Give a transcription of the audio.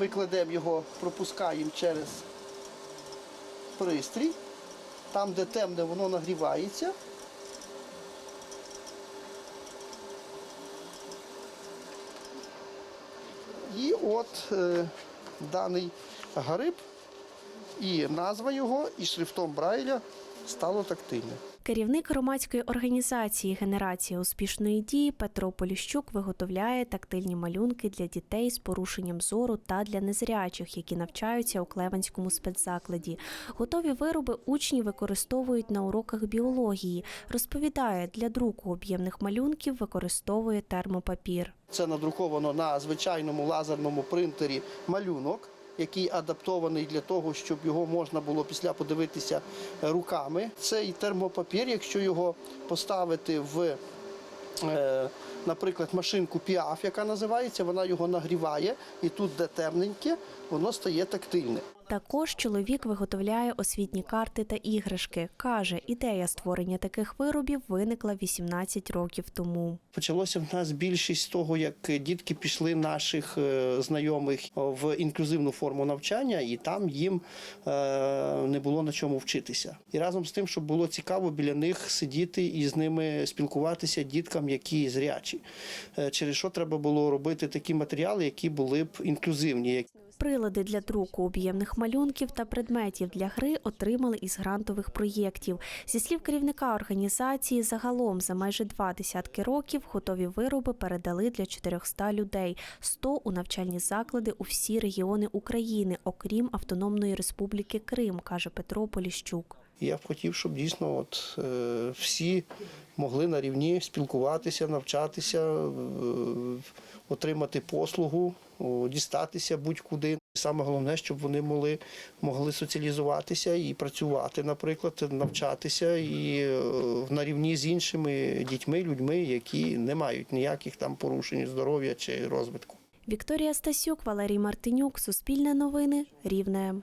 Ми кладемо його, пропускаємо через пристрій. Там, де темне, воно нагрівається. І от е, даний гриб, і назва його, і шрифтом Брайля стало тактильне. Керівник громадської організації Генерація успішної дії Петро Поліщук виготовляє тактильні малюнки для дітей з порушенням зору та для незрячих, які навчаються у Клеванському спецзакладі. Готові вироби учні використовують на уроках біології. Розповідає, для друку об'ємних малюнків використовує термопапір. Це надруковано на звичайному лазерному принтері малюнок, який адаптований для того, щоб його можна було після подивитися руками. Цей термопапір, якщо його поставити в, е, наприклад, машинку піаф, яка називається, вона його нагріває, і тут, де темненьке, воно стає тактильне. Також чоловік виготовляє освітні карти та іграшки. Каже, ідея створення таких виробів виникла 18 років тому. Почалося в нас більшість того, як дітки пішли наших е, знайомих в інклюзивну форму навчання, і там їм е, не було на чому вчитися. І разом з тим, щоб було цікаво біля них сидіти і з ними спілкуватися діткам, які зрячі. Е, Через що треба було робити такі матеріали, які були б інклюзивні, Прилади для друку об'ємних малюнків та предметів для гри отримали із грантових проєктів. Зі слів керівника організації, загалом за майже два десятки років готові вироби передали для 400 людей, 100 у навчальні заклади у всі регіони України, окрім Автономної Республіки Крим, каже Петро Поліщук. Я б хотів, щоб дійсно от, е, всі могли на рівні спілкуватися, навчатися, е, отримати послугу, дістатися будь-куди. Саме головне, щоб вони могли, могли соціалізуватися і працювати, наприклад, навчатися і е, на рівні з іншими дітьми, людьми, які не мають ніяких там порушень здоров'я чи розвитку. Вікторія Стасюк, Валерій Мартинюк, Суспільне новини, Рівне.